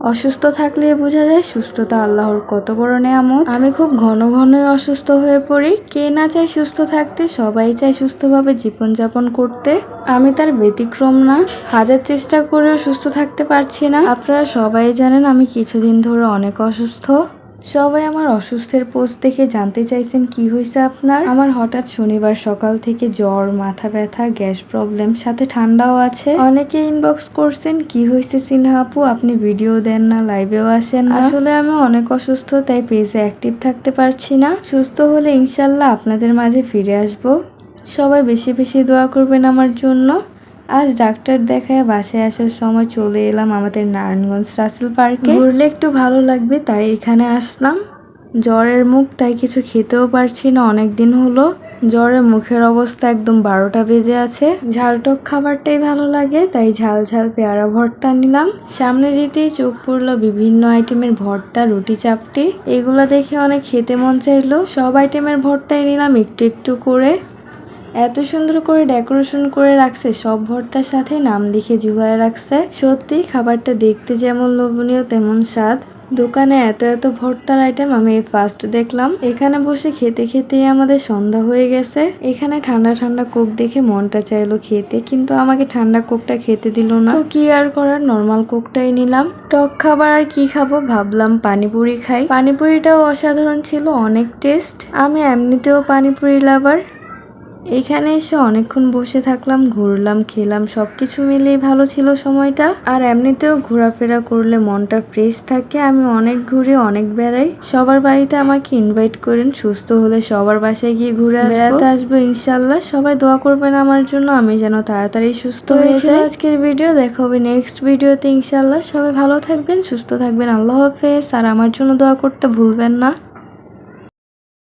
অসুস্থ থাকলে বোঝা যায় সুস্থতা আল্লাহর কত বড় নেয়ামত। আমি খুব ঘন ঘনই অসুস্থ হয়ে পড়ি। কে না চায় সুস্থ থাকতে, সবাই চায় সুস্থভাবে জীবনযাপন করতে। আমি তার ব্যতিক্রম না। হাজার চেষ্টা করেও সুস্থ থাকতে পারছি না। আপনারা সবাই জানেন আমি কিছুদিন ধরে অনেক অসুস্থ। সবাই আমার অসুস্থের পোস্ট দেখে জানতে চাইছেন কি হয়েছে আপনার? আমার হঠাৎ শনিবার সকাল থেকে জ্বর, মাথা ব্যথা, গ্যাস প্রবলেম সাথে ঠান্ডাও আছে। অনেকে ইনবক্স করছেন, কি হয়েছে সিনহা আপু? আপনি ভিডিও দেন না লাইভেও আসেন আসলে আমি অনেক অসুস্থ, তাই পেজে অ্যাক্টিভ থাকতে পারছি না। সুস্থ হলে ইনশাল্লাহ আপনাদের মাঝে ফিরে আসব। সবাই বেশি বেশি দোয়া করবেন আমার জন্য। আজ ডাক্তার দেখায় বাসায় আসার সময় চলে এলাম আমাদের নারায়ণগঞ্জ রাসেল পার্কে। ঘুরলে একটু ভালো লাগবে, তাই এখানে আসলাম। জ্বরের মুখ, তাই কিছু খেতেও পারছি না অনেক দিন হলো। জ্বরে মুখের অবস্থা একদম বারোটা বেজে আছে। ঝালটক খাবারটাই ভালো লাগে, তাই ঝাল ঝাল পেয়ারা ভর্তা নিলাম। সামনে যেতেই চোখ পড়ল বিভিন্ন আইটেমের ভর্তা, রুটি চাপটি। এগুলো দেখে অনেক খেতে মন চাইলো। সব আইটেমের ভর্তাই নিলাম একটু একটু করে। এত সুন্দর করে ডেকোরেশন করে রাখছে, সব ভর্তার সাথে নাম লিখে ঝুলায় রাখছে। সত্যি খাবারটা দেখতে যেমন লোভনীয়, তেমন স্বাদ। দোকানে এত এত ভর্তার আইটেম আমি ফার্স্ট দেখলাম। এখানে বসে খেতে খেতেই আমাদের সন্ধ্যা হয়ে গেছে। এখানে ঠান্ডা ঠান্ডা কোক দেখে মনটা চাইলো খেতে, কিন্তু আমাকে ঠান্ডা কোকটা খেতে দিল না। তো কি আর করার নর্মাল কোকটাই নিলাম। টক খাবার আর কি খাব ভাবলাম, পানিপুরি খাই। পানিপুরিটাও অসাধারণ ছিল, অনেক টেস্ট আমি এমনিতেও পানিপুরি লাভার এখানে এসে অনেকক্ষণ বসে থাকলাম ঘুরলাম খেলাম সব কিছু মিলিয়ে ভালো ছিল সময়টা। আর এমনিতেও ঘোরাফেরা করলে মনটা ফ্রেশ থাকে আমি অনেক ঘুরে অনেক বেড়াই। সবার বাড়িতে আমাকে ইনভাইট করেন সুস্থ হলে সবার বাসায় গিয়ে ঘুরে। বেড়াতে আসব ইনশাল্লাহ। সবাই দোয়া করবেন আমার জন্য আমি যেন তাড়াতাড়ি সুস্থ হয়ে যাই। আজকের ভিডিও দেখা হবে নেক্সট ভিডিওতে ইনশাল্লাহ। সবাই ভালো থাকবেন সুস্থ থাকবেন আল্লাহ হাফেজ। আর আমার জন্য দোয়া করতে ভুলবেন না।